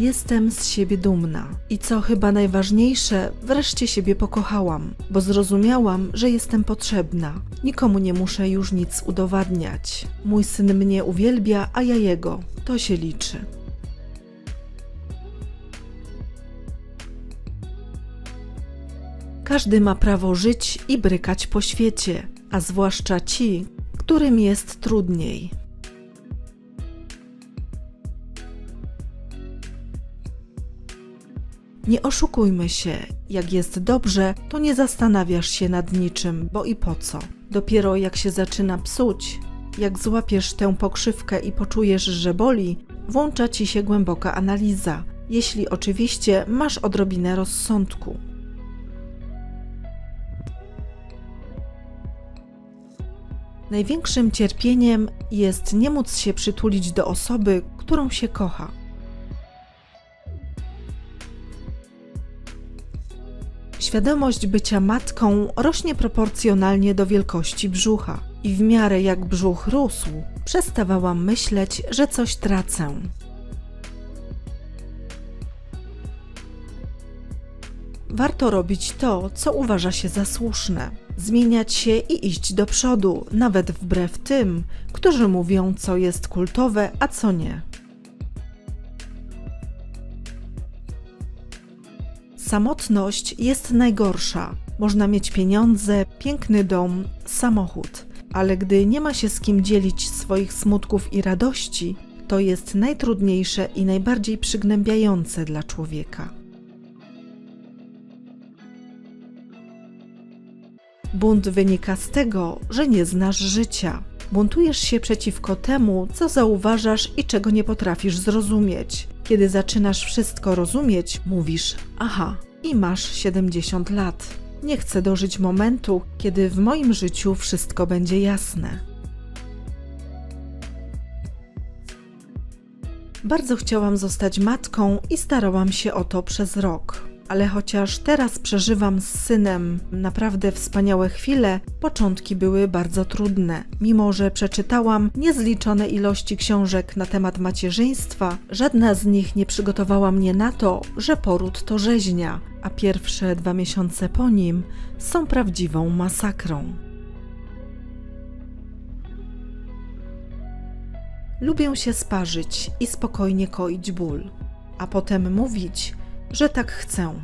Jestem z siebie dumna. I co chyba najważniejsze, wreszcie siebie pokochałam, bo zrozumiałam, że jestem potrzebna. Nikomu nie muszę już nic udowadniać. Mój syn mnie uwielbia, a ja jego. To się liczy. Każdy ma prawo żyć i brykać po świecie, a zwłaszcza ci, którym jest trudniej. Nie oszukujmy się, jak jest dobrze, to nie zastanawiasz się nad niczym, bo i po co. Dopiero jak się zaczyna psuć, jak złapiesz tę pokrzywkę i poczujesz, że boli, włącza ci się głęboka analiza, jeśli oczywiście masz odrobinę rozsądku. Największym cierpieniem jest nie móc się przytulić do osoby, którą się kocha. Świadomość bycia matką rośnie proporcjonalnie do wielkości brzucha, i w miarę jak brzuch rósł, przestawałam myśleć, że coś tracę. Warto robić to, co uważa się za słuszne, zmieniać się i iść do przodu, nawet wbrew tym, którzy mówią, co jest kultowe, a co nie. Samotność jest najgorsza. Można mieć pieniądze, piękny dom, samochód, ale gdy nie ma się z kim dzielić swoich smutków i radości, to jest najtrudniejsze i najbardziej przygnębiające dla człowieka. Bunt wynika z tego, że nie znasz życia. Buntujesz się przeciwko temu, co zauważasz i czego nie potrafisz zrozumieć. Kiedy zaczynasz wszystko rozumieć, mówisz: Aha, i masz 70 lat. Nie chcę dożyć momentu, kiedy w moim życiu wszystko będzie jasne. Bardzo chciałam zostać matką i starałam się o to przez rok. Ale chociaż teraz przeżywam z synem naprawdę wspaniałe chwile, początki były bardzo trudne. Mimo, że przeczytałam niezliczone ilości książek na temat macierzyństwa, żadna z nich nie przygotowała mnie na to, że poród to rzeźnia, a pierwsze dwa miesiące po nim są prawdziwą masakrą. Lubię się sparzyć i spokojnie koić ból, a potem mówić, że tak chcę.